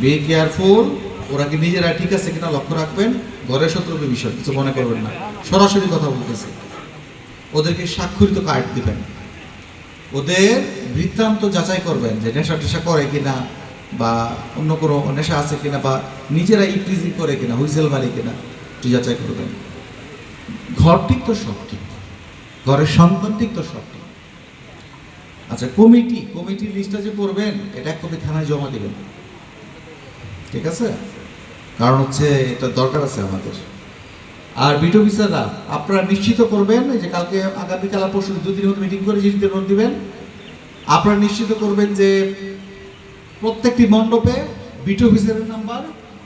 Be careful ওরা কি নিজেরা ঠিক আছে কিনা লক্ষ্য রাখবেন? ঘরের শত্রুকে বিষয়, কিছু মনে করবেন না। সরাসরি কথা বলতেছে। ওদেরকে স্বাক্ষরিত কার্ড দিবেন। ওদের বৃত্তান্ত যাচাই করবেন যে নেশা টেশা করে কিনা বা অন্য কোনো নেশা আছে কিনা বা নিজেরা ইপ্রিজি করে কিনা, হুইসেল মারি কিনা, একটু যাচাই করবেন। ঘর ঠিক তো সব ঠিক? ঘরের সন্তান ঠিক তো সব ঠিক? আচ্ছা কমিটি, কমিটির লিস্টটা যে করবেন এটা এক কপি থানায় জমা দিবেন। ঠিক আছে? কারণ হচ্ছে এটা দরকার আছে আমাদের। আর বিটো অফিসাররা, আপনারা নিশ্চিত করবেন যে কালকে আগামীকাল আর পরশু দুদিন মতো মিটিং করে চিঠিতে নোট দিবেন, আপনারা নিশ্চিত করবেন যে প্রত্যেকটি মণ্ডপে বিটো অফিসারের নাম্বার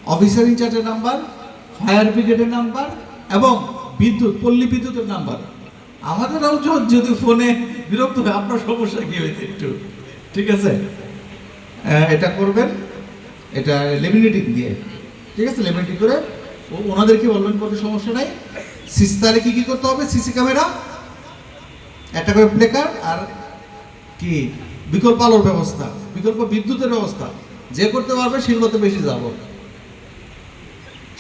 অফিসার ইনচার্জের নাম্বার ফায়ার ব্রিগেডের নাম্বার এবং বিদ্যুৎ, পল্লী বিদ্যুতের নাম্বার। আমাদের য- যদি ফোনে বিরক্ত হয়, আপনার সমস্যা কি হয়েছে একটু? ঠিক আছে? এটা করবেন। এটা লেমিনেটিং দিয়ে। ঠিক আছে? লেমিনেটিং করে ওনাদেরকে বলবেন কোনো সমস্যা নাই? সিসি তাহলে কি কি করতে হবে? সিসি ক্যামেরা, একটা করে প্লে কার্ড আর কি? বিকল্প আলোর ব্যবস্থা, বিকল্প বিদ্যুতের ব্যবস্থা। যে করতে পারবে, সেগুলোতে বেশি যাব।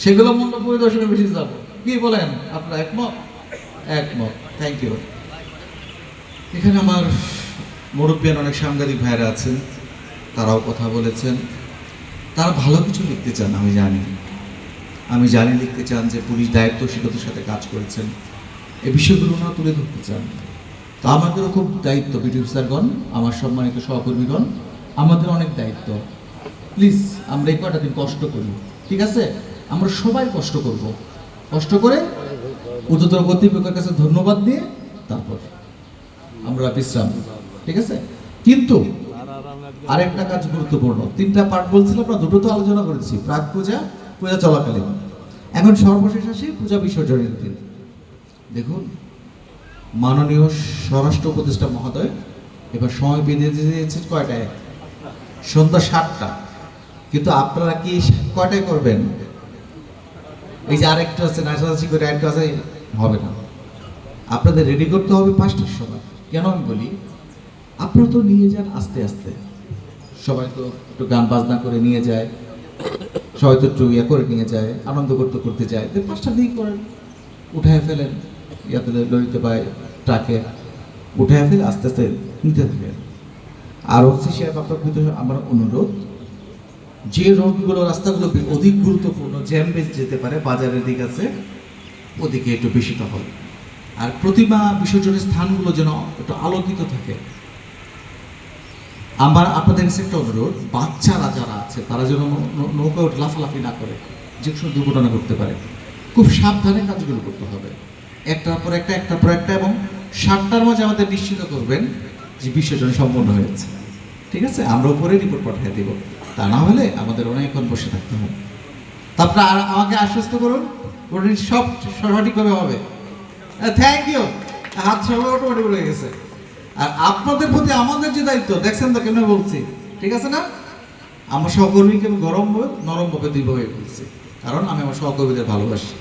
সেগুলো মূল্য পরিদর্শনে বেশি যাব। কি বলেন? আপনারা একমত? একমত। থ্যাংক ইউ এখানে আমার মুরব্বিয়ান অনেক সাংবাদিক ভাইরা আছেন, তারাও কথা বলেছেন। তারা ভালো কিছু লিখতে চান, আমি জানি। আমি জানি লিখতে চান যে পুলিশ দায়িত্বশীলতার সাথে কাজ করেছেন। এই বিষয়গুলো না তুলে ধরতে চান। তো আমাদেরও খুব দায়িত্ব বিডিও স্যারগণ আমার সম্মানিত সহকর্মীগণ, আমাদের অনেক দায়িত্ব। প্লিজ আমরা এই কটা দিন কষ্ট করি, ঠিক আছে? আমরা সবাই কষ্ট করব। কষ্ট করে উচ্চতর কর্তৃপক্ষের কাছে ধন্যবাদ দিয়ে তারপর আমরা বিশ্রাম, ঠিক আছে? কিন্তু আরেকটা কাজ গুরুত্বপূর্ণ। তিনটা দুটো তো আলোচনা করেছি, প্রাক পূজা পূজা চলাকালীন। এখন সর্বশেষ পূজা বিসর্জনের দিন। দেখুন, মাননীয় স্বরাষ্ট্র উপদেষ্টা মহোদয়, এবার সময় বেঁধে দিয়েছেন কয়টায়? সন্ধ্যা সাতটা। কিন্তু আপনারা কি কয়টায় করবেন? এই যে আরেকটা আছে করে হবে না। আপনাদের রেডি করতে হবে পাঁচটার সময়। কেন আমি বলি? আপনারা তো নিয়ে যান আস্তে আস্তে। সবাই তো একটু গান বাজনা করে নিয়ে যায়। সবাই তো একটু ইয়ে করে নিয়ে যায়, আনন্দ করতে করতে যায়। পাঁচটা দিকে করেন, উঠায় ফেলেন। ইয়াতে লরিতে পায় ট্রাকে উঠায় ফেলে আস্তে আস্তে নিতে থাকেন। আর হচ্ছে সাহেব, আপনার প্রতি আমার অনুরোধ, যে রোডগুলো, রাস্তাগুলো অধিক গুরুত্বপূর্ণ জ্যাম বেঁচে যেতে পারে, বাজারের দিক আছে, ওদিকে একটু বেশি টহল। আর প্রতিমা বিসর্জনের স্থানগুলো যেন একটু আলোকিত থাকে আমার, আপনাদের কাছে একটা অনুরোধ, বাচ্চারা যারা আছে, তারা যেন নৌকা লাফালাফি না করে, যে কোনো দুর্ঘটনা করতে পারে। খুব সাবধানে কাজগুলো করতে হবে। একটার পর একটা, একটার পর একটা, এবং সাতটার মাঝে আমাদের নিশ্চিত করবেন যে বিসর্জন সম্পন্ন হয়েছে। ঠিক আছে? আমরা উপরে রিপোর্ট পাঠিয়ে দিব। তা না হলে আমাদের অনেকক্ষণ বসে থাকতে হবে। তারপরে আর আমাকে আশ্বস্ত করুন ওটা সব সঠিকভাবে হবে। থ্যাংক ইউ হাত সবাই অটোমেটিক হয়ে গেছে। আর আপনাদের প্রতি আমাদের যে দায়িত্ব, দেখছেন তো কেন বলছি? ঠিক আছে না? আমার সহকর্মীকে আমি গরম ভাবে, নরম ভাবে দুইভাবে বলছি কারণ আমি আমার সহকর্মীদের ভালোবাসি।